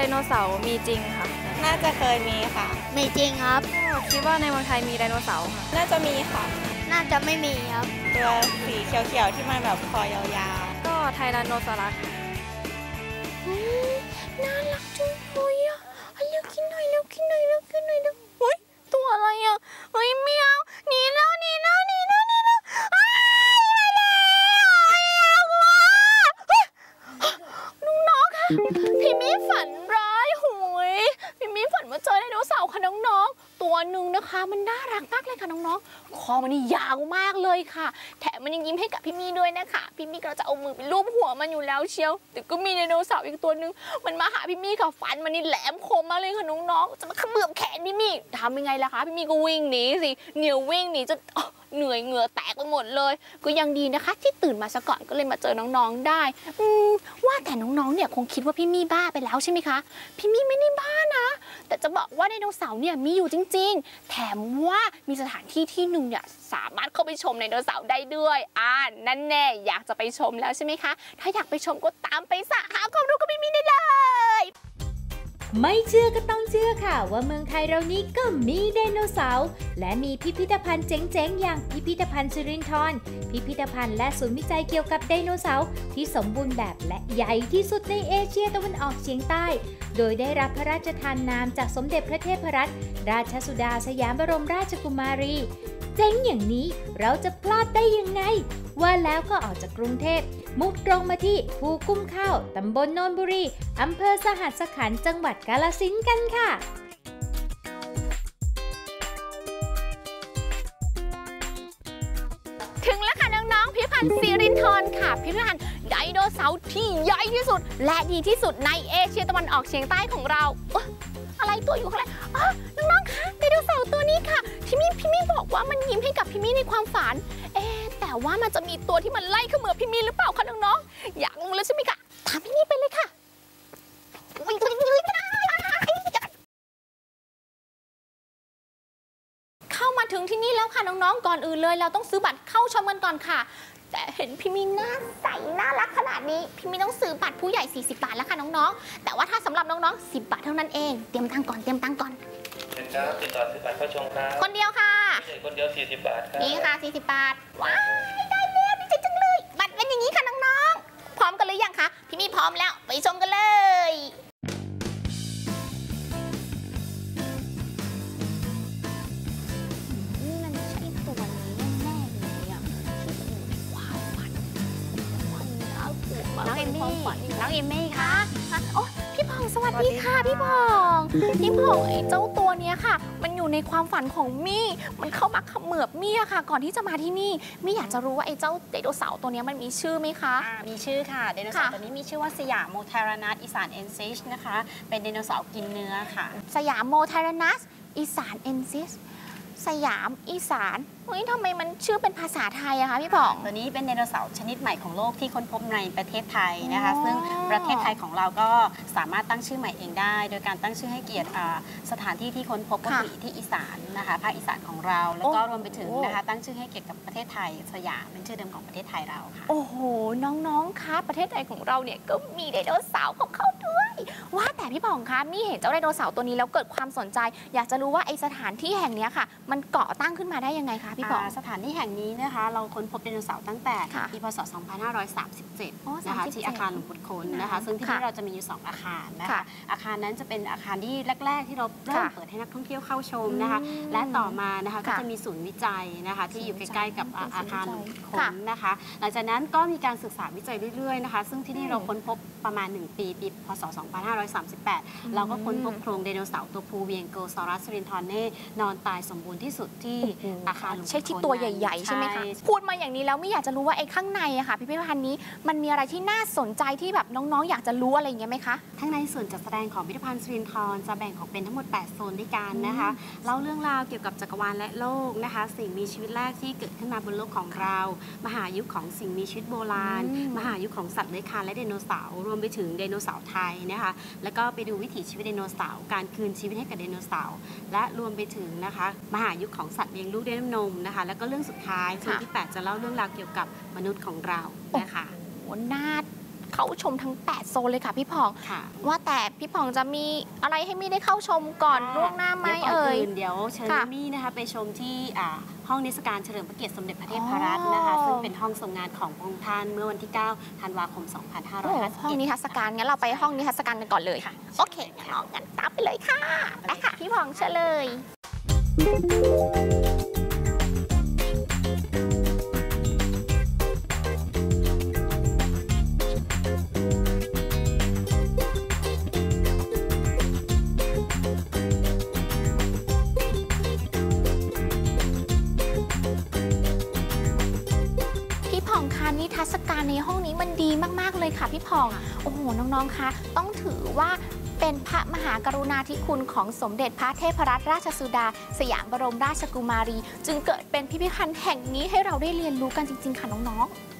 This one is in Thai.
ดโนเสาร์มีจริงค่ะ น่าจะเคยมีค่ะ ไม่จริงครับก็คิดว่าในเมืองไทยมีไดโนเสาร์ค่ะ น่าจะมีค่ะ น่าจะไม่มีครับ ตัวสีเขียวๆที่มันแบบคอยาวก็ไทแรนโนซอรัสน่ารักจังเลยอะเร็วกินหน่อยเร็วกินหน่อยเร็วกินหน่อยเร็วเฮ้ยตัวอะไรอะเฮ้ยเมียวหนีแล้วหนีแล้วหนีแล้วหนีแล้วอ้ายมาแล้วอ้ายกลัวเฮ้ยน้องๆค่ะพี่มี่ฝันร้ายหวยพี่มี่ฝันว่าเจอไดโนเสาร์ค่ะน้องๆ ตัวหนึ่งนะคะ มันน่ารักมากเลยค่ะน้องๆ คอมันนี่ยาวมากเลยค่ะ แถมมันยังยิ้มให้กับพี่มี่ด้วยนะคะ พี่มี่ก็จะเอามือไปลูบหัวมันอยู่แล้วเชียว แต่ก็มีไดโนเสาร์อีกตัวหนึ่งมันมาหาพี่มี่ค่ะฟันมันนี่แหลมคมมากเลยค่ะน้องๆ จะมาเขมือบแขนพี่มี่ทำยังไงล่ะคะ พี่มี่ก็วิ่งหนีสิ เหนียววิ่งหนีจน เหนื่อยเหงื่อแตกไปหมดเลย ก็ยังดีนะคะ ที่ตื่นมาซะก่อนก็เลยมาเจอน้องๆได้ อืมว่าแต่น้องๆเนี่ยคงคิดว่าพี่มี่บ้าไปแล้วใช่ไหมคะ พี่มี่ไม่ได้บ้านะ แต่จะบอกว่าไดโนเสาร์เนี่ยมีอยู่จริง ๆ แถมว่ามีสถานที่ที่หนึ่งเนี่ยสามารถเข้าไปชมไดโนเสาร์ได้ด้วย อ่านั่นแน่อยากจะไปชมแล้วใช่ไหมคะ ถ้าอยากไปชมก็ตามไปสะหาความรู้กับพี่มี่ได้เลย ไม่เชื่อก็ต้องเชื่อค่ะ ว่าเมืองไทยเรานี้ก็มีไดโนเสาร์และมีพิพิธภัณฑ์เจ๋งๆ อย่างพิพิธภัณฑ์สิรินธรพิพิธภัณฑ์และศูนย์วิจัยเกี่ยวกับไดโนเสาร์ที่สมบูรณ์แบบและใหญ่ที่สุดในเอเชียตะวันออกเฉียงใต้ โดยได้รับพระราชทานนามจากสมเด็จพระเทพรัตนราชสุดาสยามบรมราชกุมารีเจ๋งอย่างนี้เราจะพลาดได้ยังไง ว่าแล้วก็ออกจากกรุงเทพ มุ่งตรงมาที่ภูกุ้มข้าว ตำบลโนนบุรี อำเภอสหัสขันธ์จังหวัดกาลสินกันค่ะ ถึงแล้วค่ะน้องๆพิพิธภัณฑ์สิรินธรค่ะ พิพิธภัณฑ์ไดโนเสาร์ที่ใหญ่ที่สุด และดีที่สุดในเอเชียตะวันออกเฉียงใต้ของเราอะไรตัวอยู่ข้างในอ๋อน้องๆคะไดโนเสาร์ตัวนี้ค่ะที่มี่พี่มี่บอกว่ามันยิ้มให้กับพี่มี่ในความฝัน แต่ว่ามันจะมีตัวที่มันไล่เขมือบพี่มีหรือเปล่าคะน้องๆอยากรู้แล้วใช่ไหมคะตามพี่มี่ไปเลยค่ะเข้ามาถึงที่นี่แล้วค่ะน้องๆก่อนอื่นเลย เราต้องซื้อบัตรเข้าชมกันก่อนค่ะ แต่เห็นพี่มีหน้าใสน่ารักขนาดนี้ พี่มีต้องซื้อบัตรผู้ใหญ่ 40 บาทแล้วค่ะน้องๆ แต่ว่าถ้าสำหรับน้องๆ 10 บาทเท่านั้นเองเตรียมตังก่อนเตรียมตังก่อนเชิญครับติดต่อซื้อบัตรเข้าชมครับคนเดียวค่ะ คนเดียว40 บาทครับนี่ค่ะ 40 บาท ว้ายได้แล้วดีใจจังเลย บัตรเป็นอย่างนี้ค่ะน้องๆ พร้อมกันหรือยังคะ พี่มีพร้อมแล้ว ไปชมกันเลยนี่มันใช่ตัวนี้แน่ๆเลยอะที่เป็นอยู่ในความฝันความน่ากลัวมากน้องเอมมี่ความฝันน้องเอมมี่คะโอ้พี่พ องสวัสดีค่ะพี่พองพี่พองไอ้เจ้าตัวเนี้ยค่ะ มันอยู่ในความฝันของมี่ มันเข้ามาเขมือบมี่อะค่ะ ก่อนที่จะมาที่นี่มี่อยากจะรู้ว่าไอ้เจ้าไดโนเสาร์ตัวเนี้ยมันมีชื่อไหมคะอ่ามีชื่อค่ะไดโนเสาร์ค่ะตัวนี้มีชื่อว่าสยามโมเทรานัสอีสานเอนซิชนะคะ เป็นไดโนเสาร์กินเนื้อค่ะ สยามโมไทรนัสอีสานเอนซิสสยามอีสานเฮ้ยทำไมมันชื่อเป็นภาษาไทยอะคะพี่พอง ตัวนี้เป็นไดโนเสาร์ชนิดใหม่ของโลกที่ค้นพบในประเทศไทยนะคะอ๋อซึ่งประเทศไทยของเราก็สามารถตั้งชื่อใหม่เองได้ โดยการตั้งชื่อให้เกียรติอ่าสถานที่ที่ค้นพบก็คือที่อีสานนะคะภาคอีสานของเรา แล้วก็รวมไปถึงนะคะตั้งชื่อให้เกียรติกับประเทศไทยสยามเป็นชื่อเดิมของประเทศไทยเราค่ะ โอ้โห น้องๆ คะ ประเทศไทยของเราเนี่ยก็มีไดโนเสาร์ของเขาด้วย ว่าแต่พี่ผ่องคะมี่เห็นเจ้าไดโนเสาร์ตัวนี้แล้วเกิดความสนใจ อยากจะรู้ว่าไอสถานที่แห่งเนี้ยค่ะ มันก่อตั้งขึ้นมาได้ยังไงคะพี่ผ่องอ่าสถานที่แห่งนี้นะคะ เราค้นพบไดโนเสาร์ตั้งแต่ค่ะปีพศ 2537อ๋อนะคะ37ที่อาคารหลวงปู่ค้นนะคะ ซึ่งที่ค่ะนี่เราจะมีอยู่ 2 อาคารนะค่ะคะ อาคารนั้นจะเป็นอาคารที่แรก ๆ ที่เราเริ่มค่ะเปิดให้นักท่องเที่ยวเข้าชมนะคะอืมและต่อมานะคะก็ค่ะจะมีศูนย์วิจัยนะคะที่อยู่ใกล้ๆกับอ่าศูนย์วิจัยอาคารหลวงปู่ค่ะค้นนะคะ หลังจากนั้นก็มีการศึกษาวิจัยเรื่อยๆนะคะ ซึ่งที่นี่อืมเราค้นพบประมาณ 1 ปีปีพศ 2538 เราก็ค้นพบโครงไดโนเสาร์ตัวพูเวียงโกซอรัสซิรินทอนเน่นอนตายสมบูรณ์ที่สุดที่อาคารหลวงปู่ใช่ที่ค้นตัวนั้นใหญ่ๆ ใช่ไหมคะใช่พูดมาอย่างนี้แล้วไม่อยากจะรู้ว่าไอ้ข้างในอะค่ะพิพิธภัณฑ์นี้มันมีอะไรที่น่าสนใจที่แบบน้องๆ อยากจะรู้อะไรอย่างเงี้ยไหมคะ ทั้งในส่วนจัดแสดงของพิพิธภัณฑ์สิรินทรจะแบ่งออกเป็นทั้งหมด 8 โซนด้วยกันนะคะ เล่าเรื่องราวเกี่ยวกับจักรวาลและโลกนะคะ สิ่งมีชีวิตแรกที่เกิดขึ้นมาบนโลกของเรา มหายุคของสิ่งมีชีวิตโบราณอืมมหายุคของสัตว์เลื้อยคลานและไดโนเสาร์รวมไปถึงไดโนเสาร์ไทยนะคะ แล้วก็ไปดูวิถีชีวิตไดโนเสาร์การคืนชีวิตให้กับไดโนเสาร์และรวมไปถึงนะคะ มหายุคของสัตว์เลี้ยงลูกด้วยน้ำนมนะคะ แล้วก็เรื่องสุดท้ายโซนที่ 8 จะเล่าเรื่องราวเกี่ยวกับมนุษย์ของเรานะคะโหน่าเข้าชมทั้ง 8 โซนเลยค่ะพี่พองค่ะว่าแต่พี่พองจะมีอะไรให้มี่ได้เข้าชมก่อนล่วงหน้าไหมดี๋ยวก่อนเอ่ยนเดี๋ยวเชิญค่ะมี่นะคะไปชมที่อ่าห้องนิทรรศการเฉลิมพระเกียรติสมเด็จพระเทพรัตน์นะคะอ๋อซึ่งเป็นห้องทรงงานของพระองค์ท่านเมื่อวันที่ 9 ธันวาคมโอ้2551ห้องนิทรรศการงั้นเราไปห้องนิทรรศการกันก่อนเลยค่ะโอเคงั้นเรางั้นตามไปเลยค่ะไปค่ะ พี่พองเชิญเลย ในห้องนี้มันดีมากๆเลยค่ะพี่พองโอ้โหน้องๆคะต้องถือว่าเป็นพระมหากรุณาธิคุณของสมเด็จพระเทพรัตนราชสุดา สยามบรมราชกุมารี จึงเกิดเป็นพิพิธภัณฑ์แห่งนี้ให้เราได้เรียนรู้กันจริง ๆ ค่ะน้องๆ